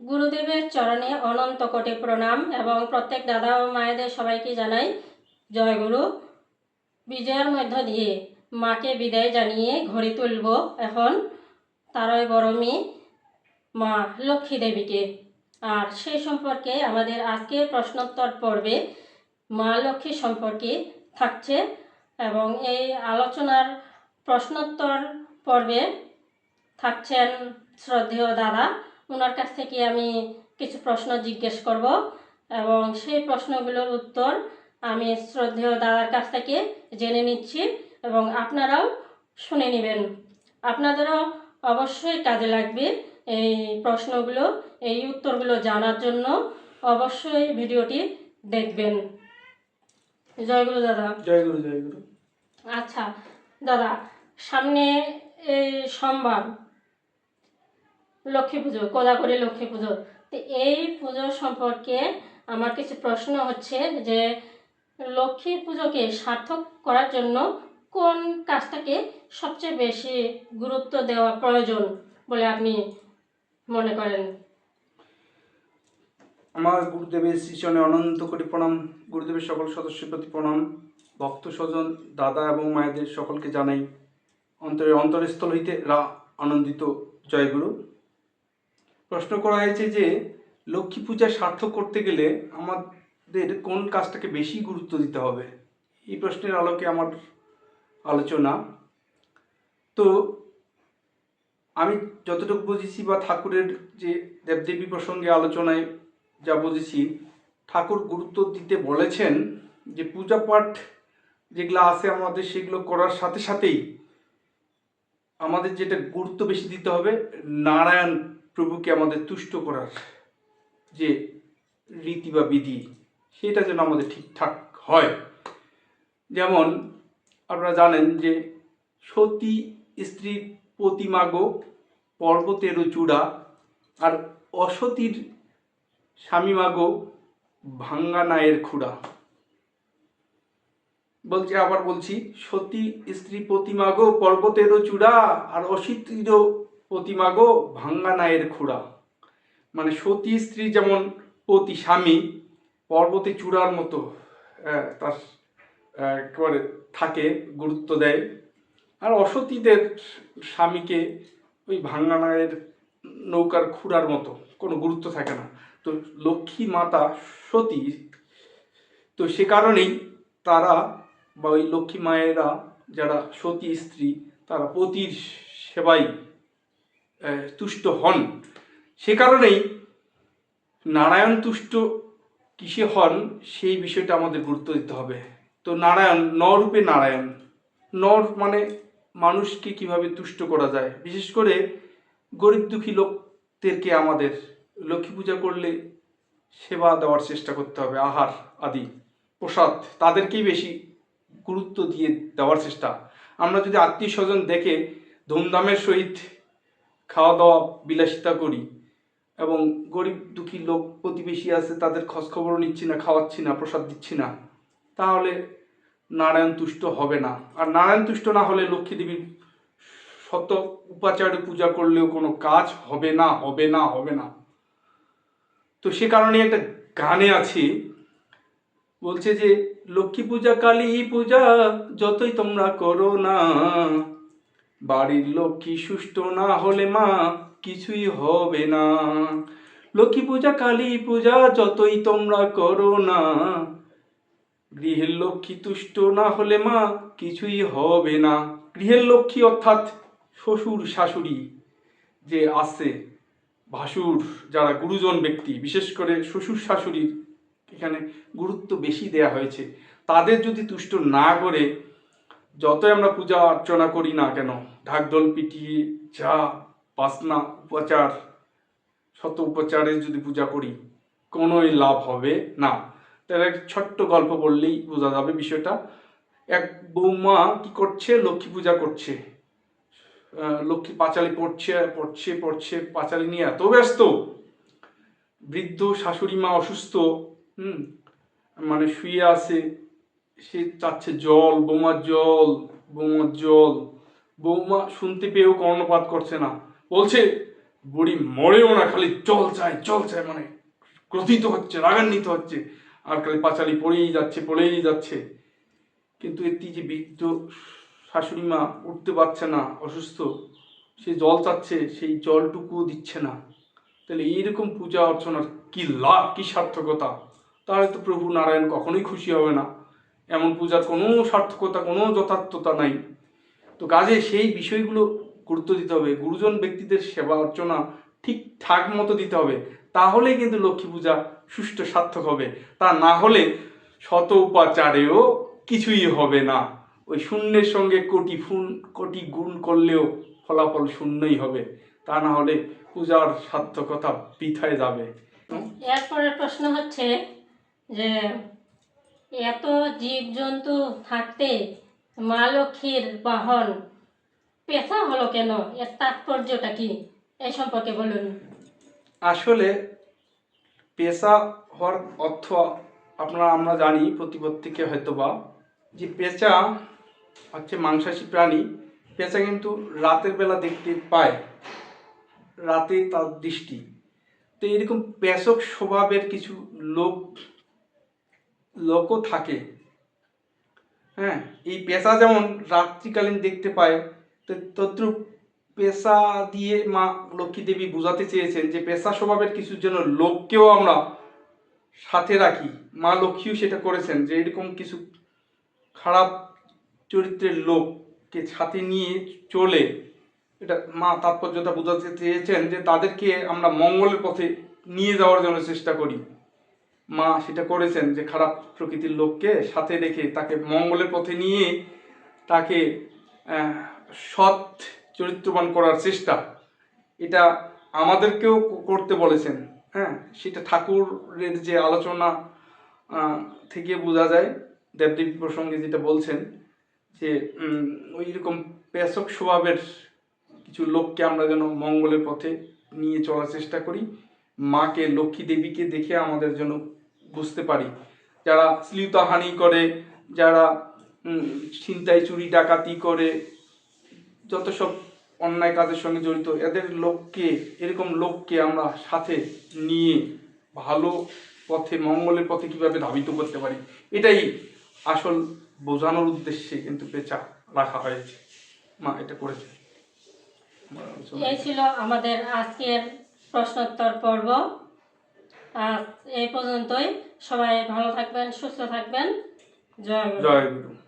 গুরুদেবের চরণে অনন্ত কোটি প্রণাম এবং প্রত্যেক দাদা ও মায়েদের সবাইকে জানাই জয়গুরু বিজয়ের মধ্য দিয়ে মাকে বিদায় জানিয়ে ঘড়ি তুলব এখন তারই বরমী মা লক্ষ্মী দেবীকে। আর সেই সম্পর্কে আমাদের আজকের প্রশ্নোত্তর পর্বে মা লক্ষ্মী সম্পর্কে থাকছে এবং এই আলোচনার প্রশ্নোত্তর পর্বে থাকছেন শ্রদ্ধেয় দাদা। ওনার কাছ থেকে আমি কিছু প্রশ্ন জিজ্ঞেস করব এবং সেই প্রশ্নগুলোর উত্তর আমি শ্রদ্ধেয় দাদার কাছ থেকে জেনে নিচ্ছি এবং আপনারাও শুনে নেবেন। আপনাদেরও অবশ্যই কাজে লাগবে এই প্রশ্নগুলো এই উত্তরগুলো জানার জন্য। অবশ্যই ভিডিওটি দেখবেন। জয়গুরু দাদা। জয় গুরু জয় গুরু। আচ্ছা দাদা সামনে এই সোমবার লক্ষ্মী পুজো কোজাগরি লক্ষ্মী পুজো। তো এই পুজো সম্পর্কে আমার কিছু প্রশ্ন হচ্ছে যে, লক্ষ্মী পুজোকে সার্থক করার জন্য কোন কাজটাকে সবচেয়ে বেশি গুরুত্ব দেওয়া প্রয়োজন বলে আপনি মনে করেন? আমার গুরুদেবের শ্রীচরণে অনন্ত কোটি প্রণাম, গুরুদেবের সকল সদস্যের প্রতি প্রণাম, ভক্ত স্বজন, দাদা এবং মায়েদের সকলকে জানাই। অন্তরের অন্তরস্থল হইতে রা আনন্দিত। জয়গুরু প্রশ্ন করা হয়েছে যে, লক্ষ্মী পূজা সার্থক করতে গেলে আমাদের কোন কাজটাকে বেশি গুরুত্ব দিতে হবে? এই প্রশ্নের আলোকে আমার আলোচনা। তো, আমি যতটুকু বুঝেছি বা ঠাকুরের যে দেবদেবী প্রসঙ্গে আলোচনায় যা বুঝেছি, ঠাকুর গুরুত্ব দিতে বলেছেন যে পূজা পাঠ যেগুলো আছে আমাদের সেগুলো করার সাথে সাথেই আমাদের যেটা গুরুত্ব বেশি দিতে হবে, নারায়ণ প্রভুকে আমাদের তুষ্ট করার যে রীতি বা বিধি, সেটা যেন আমাদের ঠিকঠাক হয়। যেমন আপনারা জানেন যে সতী স্ত্রী প্রতিমাগ পর্বতেরও চূড়া আর অসতীর স্বামী মাগো ভাঙ্গা নায়ের খুড়া। বলছি, আবার বলছি, সতী স্ত্রী প্রতিমাগো পর্বতেরও চূড়া আর অসতীরও প্রতিমাগো ভাঙ্গা নায়ের খুড়া। মানে সতী স্ত্রী যেমন পতি স্বামী, পর্বতে চূড়ার মতো তার একেবারে থাকে, গুরুত্ব দেয়। আর অসতীদের স্বামীকে ওই ভাঙ্গানায়ের নৌকার খুঁড়ার মতো কোনো গুরুত্ব থাকে না। তো লক্ষ্মী মাতা সতী, তো সে কারণেই তারা বা ওই লক্ষ্মী মায়েরা যারা সতী স্ত্রী, তারা পতির সেবাই তুষ্ট হন। সে কারণেই নারায়ণ তুষ্ট কিসে হন, সেই বিষয়টা আমাদের গুরুত্ব দিতে হবে। তো নারায়ণ নরূপে নারায়ণ। নর মানে মানুষকে কীভাবে তুষ্ট করা যায়? বিশেষ করে গরিব দুঃখী লোকদেরকে আমাদের লক্ষ্মী পূজা করলে সেবা দেওয়ার চেষ্টা করতে হবে, আহার আদি, প্রসাদ, তাদেরকেই বেশি গুরুত্ব দিয়ে দেওয়ার চেষ্টা। আমরা যদি আত্মীয় স্বজন দেখে ধুমধামের সহিত খাওয়া দাওয়া বিলাসিতা করি এবং গরিব দুঃখী লোক, প্রতিবেশী আছে, তাদের খোঁজখবরও নিচ্ছি না, খাওয়াচ্ছি না, প্রসাদ দিচ্ছি না। তাহলে নারায়ণ তুষ্ট হবে না। আর নারায়ণ তুষ্ট না হলে লক্ষ্মী দেবীর শত উপাচারে পূজা করলেও কোনো কাজ হবে না হবে না হবে না। তো সে কারণে একটা গানে আছে, বলছে যে, লক্ষ্মী পূজা, কালী পূজা, যতই তোমরা করো না বাড়ির লক্ষ্মী সুষ্ট না হলে মা কিছুই হবে না। লক্ষ্মী পূজা, কালী পূজা, যতই তোমরা করো না, গৃহের লক্ষ্মী তুষ্ট না হলে মা কিছুই হবে না। গৃহের লক্ষ্মী অর্থাৎ শ্বশুর, শাশুড়ি যে আছে, ভাসুর, যারা গুরুজন ব্যক্তি, বিশেষ করে শ্বশুর, শাশুড়ির এখানে গুরুত্ব বেশি দেয়া হয়েছে, তাদের যদি তুষ্ট না করে, যতই আমরা পূজা অর্চনা করি না কেন ঢাকঢোল পিটিয়ে চা, বাসনা, উপাচার, শত উপচারে যদি পূজা করি, কোনোই লাভ হবে না। তার এক ছোট্ট গল্প বললেই বোঝা যাবে বিষয়টা। এক বৌমা কি করছে? লক্ষ্মী পূজা করছে। লক্ষ্মী পাঁচালি পড়ছে পড়ছে পড়ছে, পাঁচালি নিয়ে এত ব্যস্ত। বৃদ্ধ শাশুড়ি মা অসুস্থ, হুম মানে শুয়ে আছে। সে চাচ্ছে জল, বোমার জল, বৌমার জল। বৌমা শুনতে পেয়েও কর্ণপাত করছে না। বলছে, বুড়ি মরেও না, খালি জল চায় জল চায় মানে ক্রোধিত হচ্ছে, রাগান্বিত হচ্ছে। আর খালি পাঁচালি পড়েই যাচ্ছে পড়েই যাচ্ছে। কিন্তু এটি যে বৃদ্ধ শাশুড়ি মা উঠতে পারছে না, অসুস্থ। সে জল চাচ্ছে, সেই জলটুকু দিচ্ছে না। তাহলে এইরকম পূজা অর্চনার কি লাভ, কি সার্থকতা? তাহলে তো প্রভু নারায়ণ কখনোই খুশি হবে না। এমন পূজার কোনো সার্থকতা, কোনো যথার্থতা নাই। তো কাজে সেই বিষয়গুলো গুরুত্ব দিতে হবে, গুরুজন ব্যক্তিদের সেবা অর্চনা ঠিকঠাক মতো দিতে হবে, তাহলেই কিন্তু লক্ষ্মী পূজা সুষ্ঠু সার্থক হবে। তা না হলে শত উপাচারেও কিছুই হবে না। ওই শূন্যের সঙ্গে কোটি ফুন কোটি গুণ করলেও ফলাফল শূন্যই হবে। তা না হলে পূজার সার্থকতা বৃথায় যাবে। এরপরের প্রশ্ন হচ্ছে যে, এত জীবজন্তু থাকতে মা লক্ষ্মীর বাহন। পেশা হলো কেন? এর তাৎপর্যটা কি? এই সম্পর্কে বলুন। আসলে পেশা হওয়ার অর্থ আপনারা, আমরা জানি, প্রতিপত্তিকে হয়তো বা যে পেঁচা হচ্ছে মাংসাশী প্রাণী। পেঁচা কিন্তু রাতের বেলা দেখতে পায়। রাতে তার দৃষ্টি। তো এরকম পেশক স্বভাবের কিছু লোক, লোকও থাকে। হ্যাঁ এই পেশা যেমন রাত্রিকালীন দেখতে পায়, তো, তদ্রুপ পেশা দিয়ে মা লক্ষ্মী দেবী বোঝাতে চেয়েছেন যে পেশা স্বভাবের কিছুর জন্য লোককেও আমরা সাথে রাখি। মা লক্ষ্মীও সেটা করেছেন যে এরকম কিছু খারাপ চরিত্রের লোককে সাথে নিয়ে চলে। এটা মা তাৎপর্যতা বোঝাতে চেয়েছেন যে তাদেরকে আমরা মঙ্গলের পথে নিয়ে যাওয়ার জন্য চেষ্টা করি। মা সেটা করেছেন যে খারাপ প্রকৃতির লোককে সাথে রেখে তাকে মঙ্গলের পথে নিয়ে তাকে সৎ চরিত্রবান করার চেষ্টা। এটা আমাদেরকেও করতে বলেছেন। হ্যাঁ সেটা ঠাকুরের যে আলোচনা থেকে বোঝা যায়, দেবদেবী প্রসঙ্গে যেটা বলছেন যে ওই রকম পেশক স্বভাবের কিছু লোককে আমরা যেন মঙ্গলের পথে নিয়ে চলার চেষ্টা করি। মাকে, লক্ষ্মী দেবীকে দেখে আমাদের যেন বুঝতে পারি। যারা শ্লীলতাহানি করে, যারা ছিনতাই চুরি, ডাকাতি করে, যত সব অন্যায় কাজের সঙ্গে জড়িত, এদের লোককে, এরকম লোককে আমরা সাথে নিয়ে ভালো পথে, মঙ্গলের পথে কীভাবে ধাবিত করতে পারি, এটাই আসল বোঝানোর উদ্দেশ্যে কিন্তু পেঁচা রাখা হয়েছে। মা, এটা করেছে। এই ছিল আমাদের আজকের প্রশ্নোত্তর পর্ব। আজ এই পর্যন্তই। সবাই ভালো থাকবেন সুস্থ থাকবেন। জয় জয় গুরু।